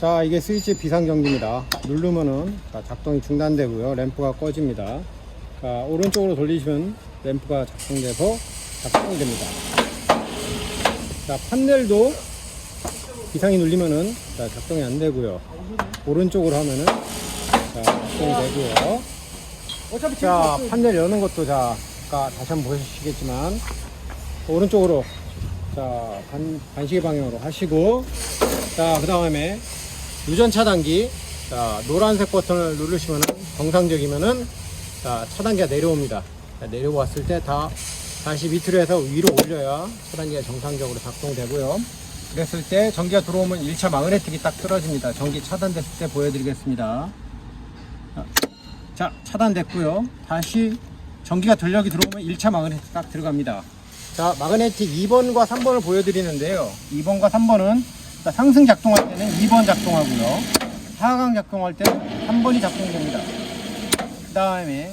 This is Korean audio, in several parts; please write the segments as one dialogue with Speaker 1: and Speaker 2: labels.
Speaker 1: 자 이게 스위치 비상경기입니다. 누르면은 자, 작동이 중단되고요. 램프가 꺼집니다. 자 오른쪽으로 돌리시면 램프가 작동돼서 작동됩니다. 자 판넬도 비상이 눌리면은 자, 작동이 안 되고요. 오른쪽으로 하면은 자, 작동이 되고요.
Speaker 2: 어차피
Speaker 1: 자 판넬 여는 것도 자 아까 다시 한번 보시겠지만 오른쪽으로 자 반, 반시계 방향으로 하시고 자 그 다음에 유전 차단기 자 노란색 버튼을 누르시면은 정상적이면은 자 차단기가 내려옵니다. 자, 내려왔을 때 다 다시 밑으로 해서 위로 올려야 차단기가 정상적으로 작동되고요. 그랬을 때 전기가 들어오면 1차 마그네틱이 딱 떨어집니다. 전기 차단됐을 때 보여드리겠습니다. 자, 자 차단됐고요. 다시 전기가 전력이 들어오면 1차 마그네틱 딱 들어갑니다. 자 마그네틱 2번과 3번을 보여드리는데요. 2번과 3번은 상승 작동할 때는 2번 작동하고요 하강 작동할 때는 3번이 작동됩니다 그 다음에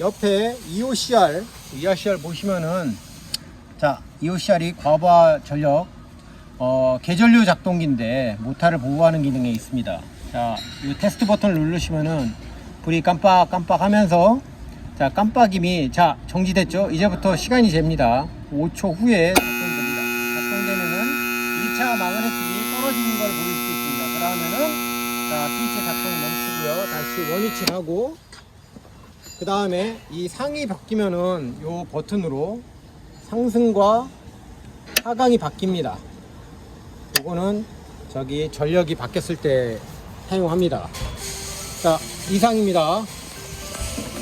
Speaker 1: 옆에 EOCR EOCR 보시면은 자 EOCR이 과부하 전력 어, 계전류 작동기인데 모터를 보호하는 기능에 있습니다 자, 이 테스트 버튼을 누르시면은 불이 깜빡깜빡 하면서 자, 깜빡임이 자, 정지됐죠? 이제부터 시간이 잽니다. 5초 후에 작동됩니다. 작동되면은 2차 마그네틱이 떨어지는 걸 보일 수 있습니다. 그러면은 자, 스위치 작동이 멈추고요. 다시 원위치 하고 그 다음에 이 상이 바뀌면은 요 버튼으로 상승과 하강이 바뀝니다. 요거는 저기 전력이 바뀌었을 때 사용합니다. 자, 이상입니다.